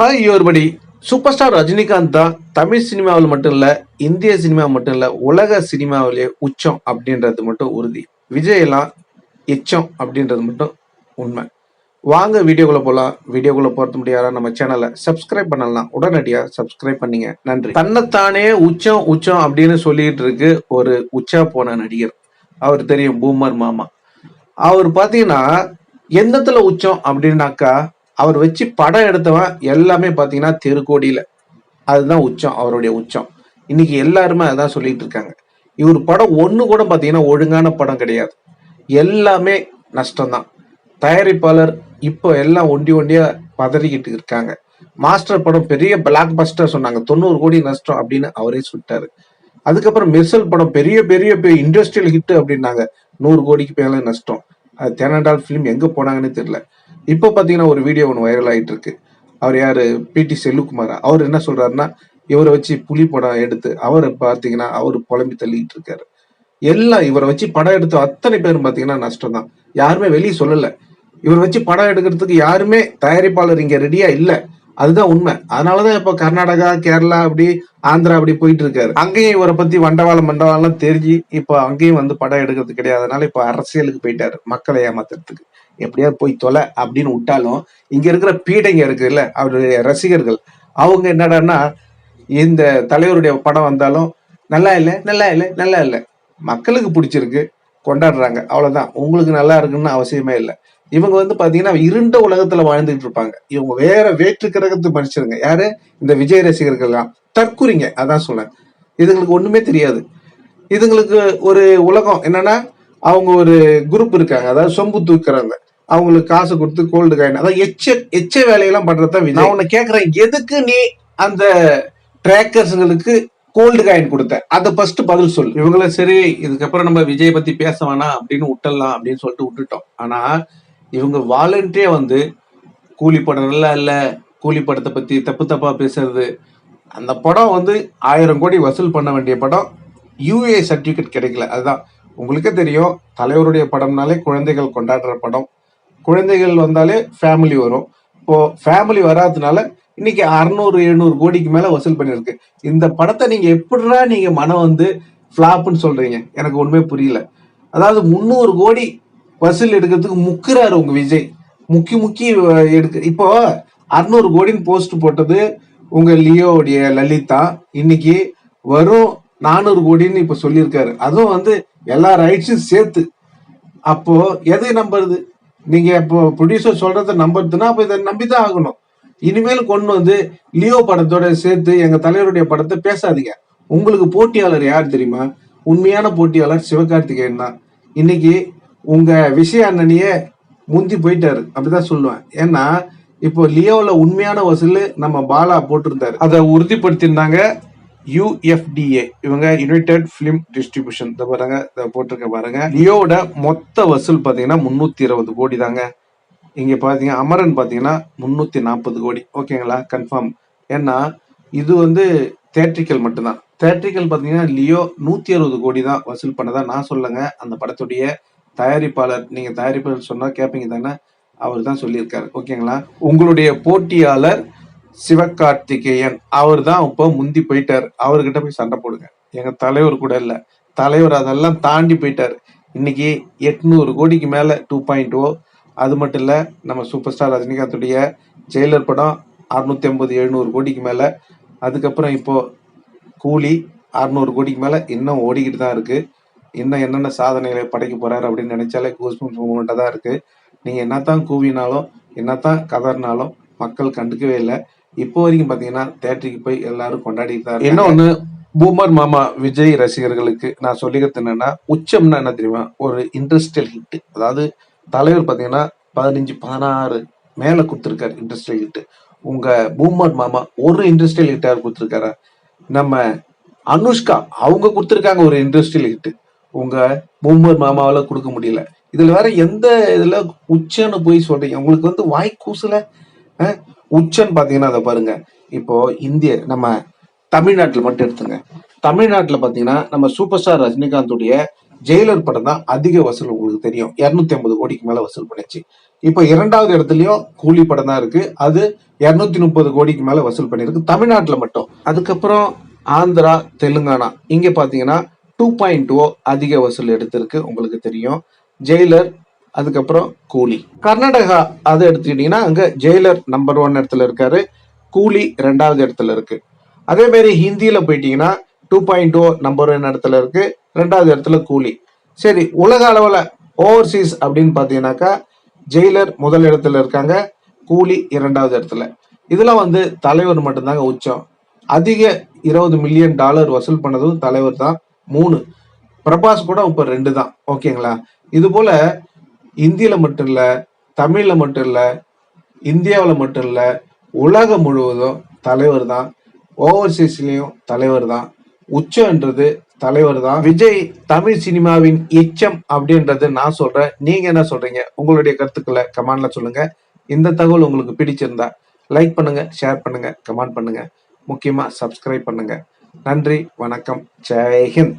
Hi ஒருபடி super star Rajinikanth தான் தமிழ் சினிமாவில் மட்டும் இல்லை இந்திய சினிமா மட்டும் இல்லை உலக சினிமாவிலே உச்சம் அப்படின்றது மட்டும் உறுதி. விஜய் எல்லாம் எச்சம் அப்படின்றது மட்டும் உண்மை. வாங்க வீடியோக்குள்ள போகலாம் வீடியோக்குள்ள போறது முடியாத நம்ம சேனலை சப்ஸ்கிரைப் பண்ணலாம். உடனடியாக சப்ஸ்கிரைப் பண்ணீங்க. நன்றி. தன்னைத்தானே உச்சம் உச்சம் அப்படின்னு சொல்லிட்டு இருக்கு ஒரு உச்சா போன நடிகர். அவர் தெரியும் பூமர் மாமா. அவர் பார்த்தீங்கன்னா எந்தத்துல உச்சம் அப்படின்னாக்கா அவர் வச்சு படம் எடுத்தவன் எல்லாமே பார்த்தீங்கன்னா தெருக்கோடியில். அதுதான் உச்சம் அவருடைய உச்சம். இன்னைக்கு எல்லாருமே அதான் சொல்லிட்டு இருக்காங்க. இவர் படம் ஒன்று கூட பார்த்தீங்கன்னா ஒழுங்கான படம் கிடையாது. எல்லாமே நஷ்டம்தான். தயாரிப்பாளர் இப்போ எல்லாம் ஒண்டி ஒண்டியா பதறிக்கிட்டு இருக்காங்க. மாஸ்டர் படம் பெரிய பிளாக் பஸ்டர் சொன்னாங்க. தொண்ணூறு கோடி நஷ்டம் அப்படின்னு அவரே சொல்லிட்டாரு. அதுக்கப்புறம் மெர்சல் படம் பெரிய பெரிய இண்டஸ்ட்ரியல் ஹிட் அப்படின்னாங்க. நூறு கோடிக்கு மேல நஷ்டம். தெனடால் ஃபிலிம் எங்கே போனாங்கன்னு தெரியல. இப்போ பார்த்தீங்கன்னா ஒரு வீடியோ ஒன்று வைரல் ஆகிட்டு இருக்கு அவர் யார்? பிடி செல்லுக்குமார். அவர் என்ன சொல்கிறாருன்னா இவரை வச்சு புலி படம் எடுத்து அவர் பார்த்தீங்கன்னா அவர் புலம்பி தள்ளிட்டு இருக்காரு. எல்லாம் இவரை வச்சு படம் எடுத்த அத்தனை பேரும் பார்த்தீங்கன்னா நஷ்டம் தான் யாருமே வெளியே சொல்லலை. இவர் வச்சு படம் எடுக்கிறதுக்கு யாருமே தயாரிப்பாளர் இங்கே ரெடியாக இல்லை. அதுதான் உண்மை. அதனாலதான் இப்ப கர்நாடகா கேரளா அப்படி ஆந்திரா அப்படி போயிட்டு இருக்காரு அங்கேயும் இவரை பத்தி வண்டவாளம் மண்டவாளம் தெரிஞ்சு இப்ப அங்கேயும் வந்து படம் எடுக்கிறது கிடையாது. அதனால இப்ப அரசியலுக்கு போயிட்டாரு மக்களை ஏமாத்துறதுக்கு. எப்படியாவது போய் தொலை அப்படின்னு விட்டாலும் இங்க இருக்கிற பீடைங்க இருக்குல்ல அவருடைய ரசிகர்கள் அவங்க என்னடான்னா இந்த தலைவருடைய படம் வந்தாலும் நல்லா இல்லை நல்லா இல்லை நல்லா இல்லை. மக்களுக்கு பிடிச்சிருக்கு. கொண்டாடுறாங்க. அவ்வளவுதான். உங்களுக்கு நல்லா இருக்குன்னு அவசியமே இல்லை. இவங்க வந்து பாத்தீங்கன்னா இருண்ட உலகத்துல வாழ்ந்துட்டு இருப்பாங்க. இவங்க வேற வேற்று கிரகத்து மனுஷருங்க யாரு? இந்த விஜய் ரசிகர்கள்லாம் தற்குறிங்க. அதான் சொன்னேன் இதுங்களுக்கு ஒண்ணுமே தெரியாது. இதுங்களுக்கு ஒரு உலகம் என்னன்னா அவங்க ஒரு குரூப் இருக்காங்க. அதாவது சொம்பு தூக்குறவங்க. அவங்களுக்கு காசு கொடுத்து கோல்டு காயின் அதாவது எச்ச எச்ச வேலையெல்லாம் பண்றதுதான் விஜய். நான் உன்னை கேக்குறேன். எதுக்கு நீ அந்த ட்ராக்கர்ஸ்களுக்கு கோல்டு காயின் கொடுத்த அதை ஃபர்ஸ்ட் பதில் சொல் இவங்கள சரி இதுக்கப்புறம் நம்ம விஜய் பத்தி பேச வேணாம் அப்படின்னு விட்டுடலாம் அப்படின்னு சொல்லிட்டு விட்டுட்டோம். ஆனா இவங்க வாலண்டியா வந்து கூலி படம் நல்லா இல்ல கூலி படத்தை பத்தி தப்பு தப்பா பேசுறது. அந்த படம் வந்து ஆயிரம் கோடி வசூல் பண்ண வேண்டிய படம். யூஏ சர்டிபிகேட் கிடைக்கல. அதுதான். உங்களுக்கே தெரியும் தலைவருடைய படம்னாலே குழந்தைகள் கொண்டாடுற படம். குழந்தைகள் வந்தாலே ஃபேமிலி வரும். இப்போ ஃபேமிலி வராததுனால இன்னைக்கு அறுநூறு எழுநூறு கோடிக்கு மேல வசூல் பண்ணிருக்கு இந்த படத்தை நீங்க எப்படிடா நீங்க மனம் வந்து ஃபிளாப்னு சொல்றீங்க? எனக்கு ஒண்ணுமே புரியல. அதாவது முந்நூறு கோடி வசூல் எடுக்கிறதுக்கு முக்குறாரு உங்க விஜய். முக்கி முக்கி எடுக்க இப்போ அறுநூறு கோடின்னு போஸ்ட் போட்டது உங்க லியோவுடைய லலிதா. இன்னைக்கு வரும் நானூறு கோடின்னு இப்ப சொல்லியிருக்காரு. அதுவும் வந்து எல்லா ரைட்ஸும் சேர்த்து. அப்போ எதை நம்புறது? நீங்க இப்போ ப்ரொடியூசர் சொல்றத நம்புறதுன்னா அப்ப இதை நம்பிதான் ஆகணும். இனிமேல் கொண்டு வந்து லியோ படத்தோட சேர்த்து எங்க தலைவருடைய படத்தை பேசாதீங்க. உங்களுக்கு போட்டியாளர் யார் தெரியுமா? உண்மையான போட்டியாளர் சிவகார்த்திகேயன் தான். இன்னைக்கு உங்க விஷய அண்ணனையே முந்தி போயிட்டாரு. அப்படிதான் சொல்லுவேன். ஏன்னா இப்போ லியோல உண்மையான வசூல் நம்ம பாலா போட்டிருந்தாரு. அதை உறுதிப்படுத்தியிருந்தாங்க யுஎஃப்டிஏ. இவங்க யுனைடெட் பிலிம் டிஸ்ட்ரிபியூஷன் பாருங்க போட்டிருக்க பாருங்க. லியோட மொத்த வசூல் பாத்தீங்கன்னா முன்னூத்தி இருபது கோடி தாங்க. இங்கே பார்த்தீங்க அமரன் பார்த்தீங்கன்னா முந்நூற்றி நாற்பது கோடி. ஓகேங்களா? கன்ஃபார்ம் ஏன்னா இது வந்து தேட்ரிக்கல் மட்டும்தான். தேட்ரிக்கல் பார்த்தீங்கன்னா லியோ நூற்றி அறுபது கோடி தான் வசூல் பண்ணதா நான் சொல்லுங்க அந்த படத்துடைய தயாரிப்பாளர் நீங்கள் தயாரிப்பாளர் சொன்னால் கேட்பீங்க தானே? அவர் தான் சொல்லியிருக்காரு. ஓகேங்களா? உங்களுடைய போட்டியாளர் சிவகார்த்திகேயன். அவர் தான் இப்போ முந்தி போயிட்டார். அவர்கிட்ட போய் சண்டை போடுங்க. எங்கள் தலைவர் கூட இல்லை. தலைவர் அதெல்லாம் தாண்டி போயிட்டார். இன்னைக்கு எட்நூறு கோடிக்கு மேலே டூ பாயிண்ட் ஓ அது மட்டும் இல்ல நம்ம சூப்பர் ஸ்டார் ரஜினிகாந்துடைய ஜெயிலர் படம் அறுநூத்தி ஐம்பது எழுநூறு கோடிக்கு மேல. அதுக்கப்புறம் இப்போ கூலி அறுநூறு கோடிக்கு மேல இன்னும் ஓடிக்கிட்டு தான் இருக்கு. இன்னும் என்னென்ன சாதனைகளை படைக்க போறாரு அப்படின்னு நினைச்சாலே கூஸ்பம்ஸ் மூமெண்டா தான் இருக்கு. நீங்க என்னத்தான் கூவினாலும் என்னத்தான் கதறினாலும் மக்கள் கண்டுக்கவே இல்லை. இப்போ வரைக்கும் பாத்தீங்கன்னா தேட்டருக்கு போய் எல்லாரும் கொண்டாடிட்டு தான் என்ன ஒண்ணு பூமர் மாமா விஜய் ரசிகர்களுக்கு நான் சொல்லிக்கிறது என்னன்னா உச்சம்னா என்ன தெரியுமா? ஒரு இண்டஸ்ட்ரியல் ஹிட் அதாவது தலைவர் பார்த்தீங்கன்னா பதினஞ்சு பதினாறு மேலே கொடுத்துருக்காரு இண்டஸ்ட்ரியல் ஹிட்டு உங்கள் பூமர் மாமா ஒரு இண்டஸ்ட்ரியல் ஹிட் யார் கொடுத்துருக்காரா? நம்ம அனுஷ்கா அவங்க கொடுத்துருக்காங்க ஒரு இண்டஸ்ட்ரியல் ஹிட்டு உங்கள் பூமர் மாமாவால் கொடுக்க முடியல. இதில் வேற எந்த இதில் உச்சன்னு போய் சொல்கிறீங்க உங்களுக்கு வந்து வாய் கூசல? உச்சன்னு பார்த்தீங்கன்னா அதை பாருங்க. இப்போ இந்திய நம்ம தமிழ்நாட்டில் மட்டும் எடுத்துங்க. தமிழ்நாட்டில் பார்த்தீங்கன்னா நம்ம சூப்பர் ஸ்டார் ரஜினிகாந்துடைய ஜெயிலர் படம் தான் அதிக வசூல் உங்களுக்கு தெரியும். இரநூத்தி ஐம்பது கோடிக்கு மேல வசூல் பண்ணிச்சு. இப்போ இரண்டாவது இடத்துலயும் கூலி படம் தான் இருக்கு. அது இரநூத்தி முப்பது கோடிக்கு மேல வசூல் பண்ணிருக்கு தமிழ்நாட்டில் மட்டும். அதுக்கப்புறம் ஆந்திரா தெலுங்கானா. இங்க பாத்தீங்கன்னா டூ பாயிண்ட் டூ அதிக வசூல் எடுத்திருக்கு. உங்களுக்கு தெரியும். ஜெயிலர் அதுக்கப்புறம் கூலி. கர்நாடகா அதை எடுத்துக்கிட்டீங்கன்னா அங்க ஜெயிலர் நம்பர் ஒன் இடத்துல இருக்காரு. கூலி ரெண்டாவது இடத்துல இருக்கு. அதே மாதிரி ஹிந்தியில போயிட்டீங்கன்னா two point two number one இடத்துல இருக்கு. ரெண்டாவது இடத்துல கூலி. சரி உலக அளவில் ஓவர்சீஸ் அப்படின்னு பார்த்தீங்கன்னாக்கா ஜெயிலர் முதல் இடத்துல இருக்காங்க கூலி இரண்டாவது இடத்துல. இதெல்லாம் வந்து தலைவர் மட்டும்தாங்க உச்சம். அதிக இருபது மில்லியன் டாலர் வசூல் பண்ணதும் தலைவர் தான் மூணு. பிரபாஸ் கூட இப்போ ரெண்டு தான் ஓகேங்களா? இது போல இந்தியில மட்டும் இல்லை தமிழில் மட்டும் இல்லை இந்தியாவில் மட்டும் இல்லை உலகம் முழுவதும் தலைவர் தான் ஓவர்சீஸ்லேயும் தலைவர் தான். உச்சம்ன்றது தலைவர் தான் விஜய் தமிழ் சினிமாவின் எச்சம் அப்படின்றது நான் சொல்றேன். நீங்க என்ன சொல்றீங்க? உங்களுடைய கருத்துக்களை கமெண்ட்ல சொல்லுங்க. இந்த தகவல் உங்களுக்கு பிடிச்சிருந்தா லைக் பண்ணுங்க ஷேர் பண்ணுங்க கமெண்ட் பண்ணுங்க. முக்கியமா சப்ஸ்கிரைப் பண்ணுங்க. நன்றி வணக்கம். ஜெய்ஹிந்த்